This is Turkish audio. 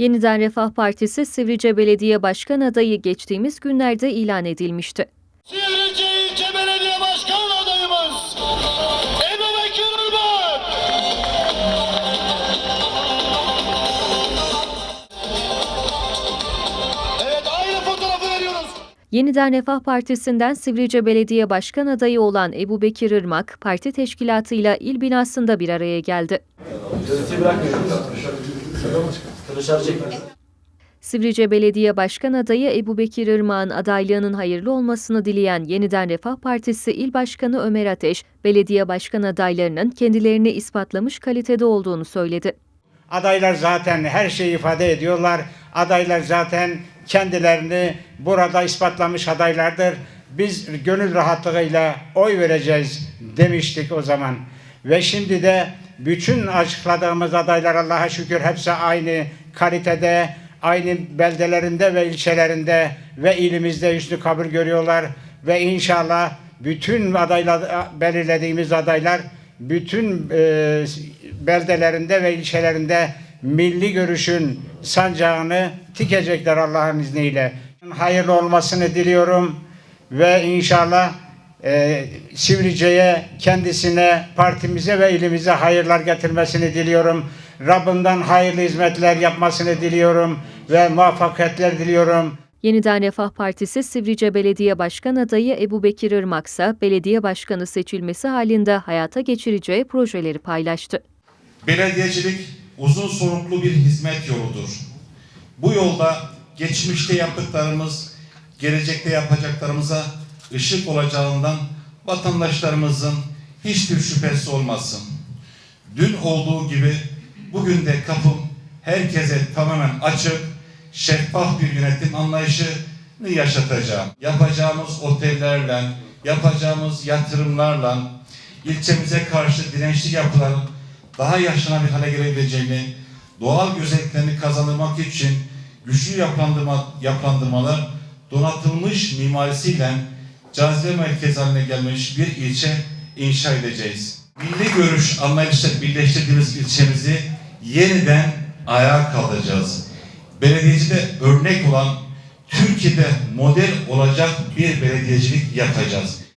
Yeniden Refah Partisi Sivrice Belediye Başkan adayı geçtiğimiz günlerde ilan edilmişti. Sivrice İlçe Belediye Başkan adayımız Ebu Bekir Irmak. Evet aynı fotoğrafı veriyoruz. Yeniden Refah Partisi'nden Sivrice Belediye Başkan adayı olan Ebu Bekir Irmak, parti teşkilatıyla il binasında bir araya geldi. Sivrice Belediye Başkan adayı Ebu Bekir Irmak'ın adaylığının hayırlı olmasını dileyen Yeniden Refah Partisi İl Başkanı Ömer Ateş, belediye başkan adaylarının kendilerini ispatlamış kalitede olduğunu söyledi. Adaylar zaten her şeyi ifade ediyorlar. Adaylar zaten kendilerini burada ispatlamış adaylardır. Biz gönül rahatlığıyla oy vereceğiz demiştik o zaman. Ve şimdi de bütün açıkladığımız adaylar Allah'a şükür hepsi aynı kalitede, aynı beldelerinde ve ilçelerinde ve ilimizde üstü kabul görüyorlar. Ve inşallah bütün adaylar, belirlediğimiz adaylar bütün e, beldelerinde ve ilçelerinde milli görüşün sancağını tikecekler Allah'ın izniyle. Hayırlı olmasını diliyorum ve inşallah e, Sivrice'ye, kendisine, partimize ve ilimize hayırlar getirmesini diliyorum. Rabbimden hayırlı hizmetler yapmasını diliyorum ve muvaffakiyetler diliyorum. Yeniden Refah Partisi Sivrice Belediye Başkan adayı Ebu Bekir Irmak ise belediye başkanı seçilmesi halinde hayata geçireceği projeleri paylaştı. Belediyecilik uzun soluklu bir hizmet yoludur. Bu yolda geçmişte yaptıklarımız, gelecekte yapacaklarımıza ışık olacağından vatandaşlarımızın hiçbir şüphesi olmasın. Dün olduğu gibi bugün de kapım herkese tamamen açık, şeffaf bir yönetim anlayışını yaşatacağım. Yapacağımız otellerle, yapacağımız yatırımlarla, ilçemize karşı dirençli yapıların daha yaşanabilir hale gelebileceğini, doğal güzelliklerini kazanmak için güçlü yapılandırma, yapılandırmalar donatılmış mimarisiyle cazibe merkezi haline gelmiş bir ilçe inşa edeceğiz. Milli görüş anlayışla birleştirdiğimiz ilçemizi yeniden ayağa kaldıracağız. Belediyecide örnek olan Türkiye'de model olacak bir belediyecilik yapacağız.